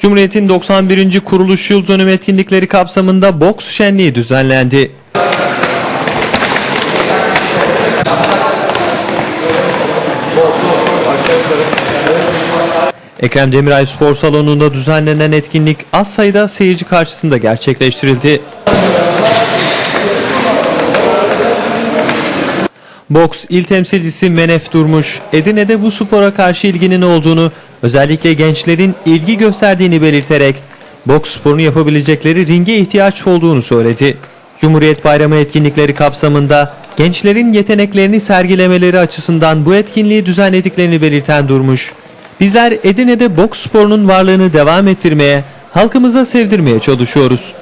Cumhuriyet'in 91. kuruluş yıl dönümü etkinlikleri kapsamında boks şenliği düzenlendi. Ekrem Demiray Spor Salonu'nda düzenlenen etkinlik az sayıda seyirci karşısında gerçekleştirildi. Boks il temsilcisi Menef Durmuş, Edirne'de bu spora karşı ilginin olduğunu, özellikle gençlerin ilgi gösterdiğini belirterek, boks sporunu yapabilecekleri ringe ihtiyaç olduğunu söyledi. Cumhuriyet Bayramı etkinlikleri kapsamında gençlerin yeteneklerini sergilemeleri açısından bu etkinliği düzenlediklerini belirten Durmuş, bizler Edirne'de boks sporunun varlığını devam ettirmeye, halkımıza sevdirmeye çalışıyoruz.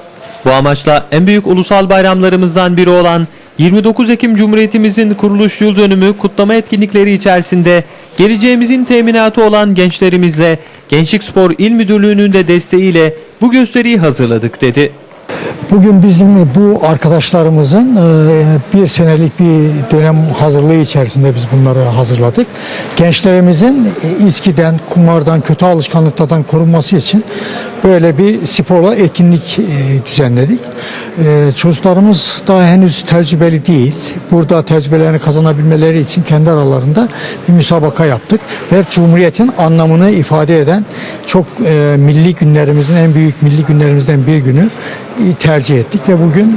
Bu amaçla en büyük ulusal bayramlarımızdan biri olan 29 Ekim Cumhuriyetimizin kuruluş yıl dönümü kutlama etkinlikleri içerisinde geleceğimizin teminatı olan gençlerimizle Gençlik Spor İl Müdürlüğü'nün de desteğiyle bu gösteriyi hazırladık dedi. Bugün bizim bu arkadaşlarımızın e, bir senelik bir dönem hazırlığı içerisinde biz bunları hazırladık. Gençlerimizin e, içkiden, kumardan, kötü alışkanlıklardan korunması için böyle bir sporla etkinlik e, düzenledik. E, Çocuklarımız daha henüz tecrübeli değil. Burada tecrübelerini kazanabilmeleri için kendi aralarında bir müsabaka yaptık. Ve Cumhuriyet'in anlamını ifade eden çok e, milli günlerimizin en büyük milli günlerimizden bir günü tercih ettik ve bugün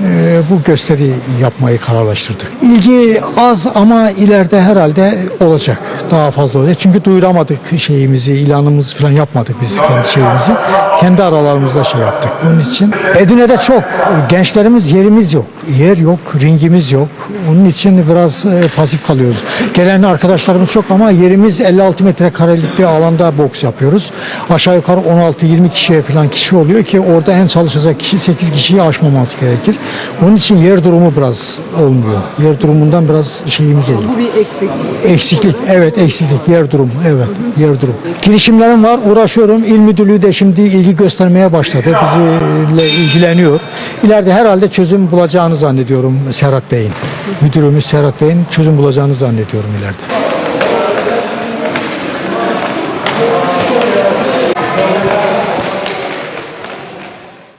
bu gösteri yapmayı kararlaştırdık. İlgi az ama ileride herhalde olacak. Daha fazla olacak. Çünkü duyuramadık şeyimizi, ilanımızı falan yapmadık biz kendi şeyimizi. Kendi aralarımızda şey yaptık. Onun için Edirne'de çok gençlerimiz yerimiz yok. Yer yok, ringimiz yok. Onun için biraz e, pasif kalıyoruz. Gelen arkadaşlarımız çok ama yerimiz 56 metrekarelik bir alanda boks yapıyoruz. Aşağı yukarı 16-20 kişiye falan kişi oluyor ki orada en çalışacak kişi 8 kişiyi aşmaması gerekir. Onun için yer durumu biraz olmuyor. Yer durumundan biraz şeyimiz oluyor. Bu bir eksik. Eksiklik, evet eksiklik, yer durum, evet yer durum. Girişimlerim var, uğraşıyorum. İl Müdürlüğü de şimdi ilgi göstermeye başladı, bizimle ilgileniyor. İleride herhalde çözüm zannediyorum Serhat Bey'in. Müdürümüz Serhat Bey'in çözüm bulacağını zannediyorum ileride.